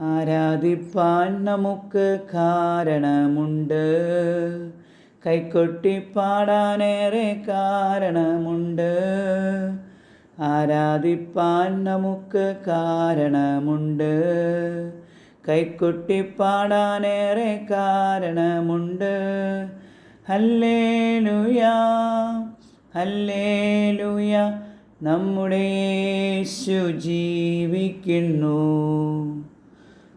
ആരാധിപ്പാൻ നമുക്ക് കാരണമുണ്ട്. കൈക്കൊട്ടിപ്പാടാനേറെ കാരണമുണ്ട്. ആരാധിപ്പാൻ നമുക്ക് കാരണമുണ്ട്. കൈക്കൊട്ടിപ്പാടാനേറെ കാരണമുണ്ട്. ഹല്ലേലൂയാ ഹല്ലേലുയ നമ്മുടെ യേശു ജീവിക്കുന്നു.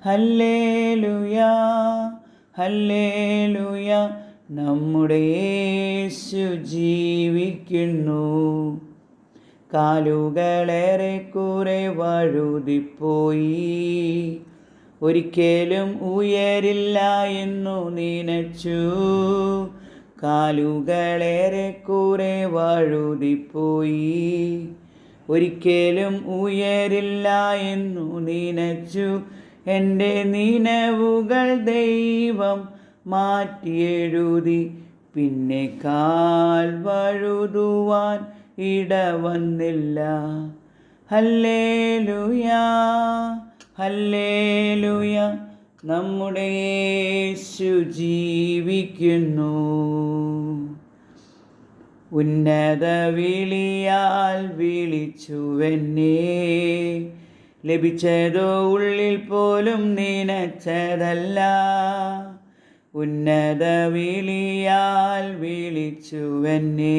Hallelujah hallelujah. നമ്മുടെ യേശു ജീവിക്കുന്നു. കാലുകളേറെ കുറെ വഴുതിപ്പോയി. ഒരിക്കലും ഉയരില്ല എന്നു നനച്ചു. കാലുകളേറെ കുറെ വഴുതിപ്പോയി. ഒരിക്കലും ഉയരില്ല എന്നു നനച്ചു. എന്റെ നിലവുകൾ ദൈവം മാറ്റിയെഴുതി പിന്നെ കാൽ വഴുതുവാൻ ഇടവന്നില്ല. ഹല്ലേലുയാ ഹല്ലേലൂയ നമ്മുടെ യേശു ജീവിക്കുന്നു. ഉന്നത വിളിയാൽ വിളിച്ചുവെന്നേ ലഭിച്ചതോ ഉള്ളിൽ പോലും നനച്ചതല്ല. ഉന്നത വിളിയാൽ വിളിച്ചുവെന്നേ.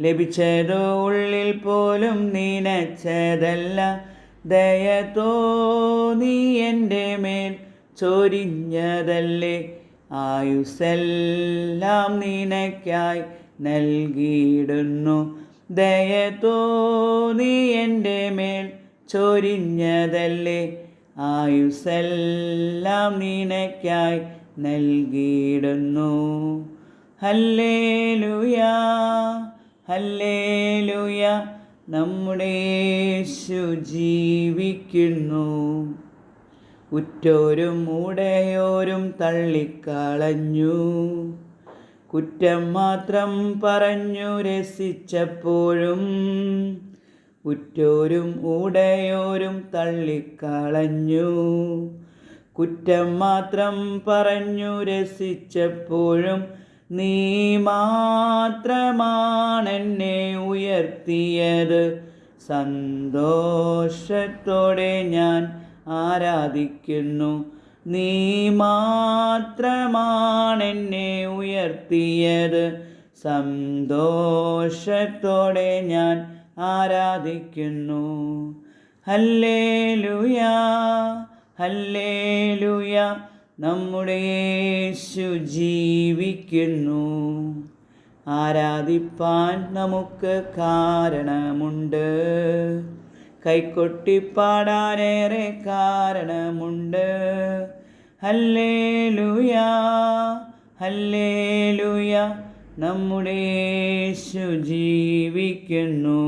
ലഭിച്ചതോ ഉള്ളിൽ പോലും നനച്ചതല്ല. ദയ നീ എന്റെ മേൽ ചൊരിഞ്ഞതല്ലേ. ആയുസെല്ലാം നിനക്കായി നൽകിയിടുന്നു. ദയ തോന്നി എന്റെ മേൽ ചൊരിഞ്ഞതല്ലേ? ആയുസെല്ലാം നിനക്കായി നൽകിയിടുന്നു. ഹല്ലേലുയാ ഹല്ലേലൂയ നമ്മുടെ ജീവിക്കുന്നു. ഉറ്റോരും ഉടയോരും തള്ളിക്കളഞ്ഞു. കുറ്റം മാത്രം പറഞ്ഞു രസിച്ചപ്പോഴും ഉറ്റോരും ഉടയോരും തള്ളിക്കളഞ്ഞു. കുറ്റം മാത്രം പറഞ്ഞു രസിച്ചപ്പോഴും നീ മാത്രമാണെന്നെ ഉയർത്തിയത്. സന്തോഷത്തോടെ ഞാൻ ആരാധിക്കുന്നു. നീ മാത്രമാണെന്നെ ഉയർത്തിയത്. സന്തോഷത്തോടെ ഞാൻ ആരാധിക്കുന്നു. ഹല്ലേലൂയാ ഹല്ലേലൂയ നമ്മുടെ യേശു ജീവിക്കുന്നു. ആരാധിപ്പാൻ നമുക്ക് കാരണമുണ്ട്. കൈക്കൊട്ടിപ്പാടാനേറെ കാരണമുണ്ട്. ഹല്ലേലൂയാ ഹല്ലേലൂയ നമ്മുടെ യേശു ജീവിക്കുന്നു.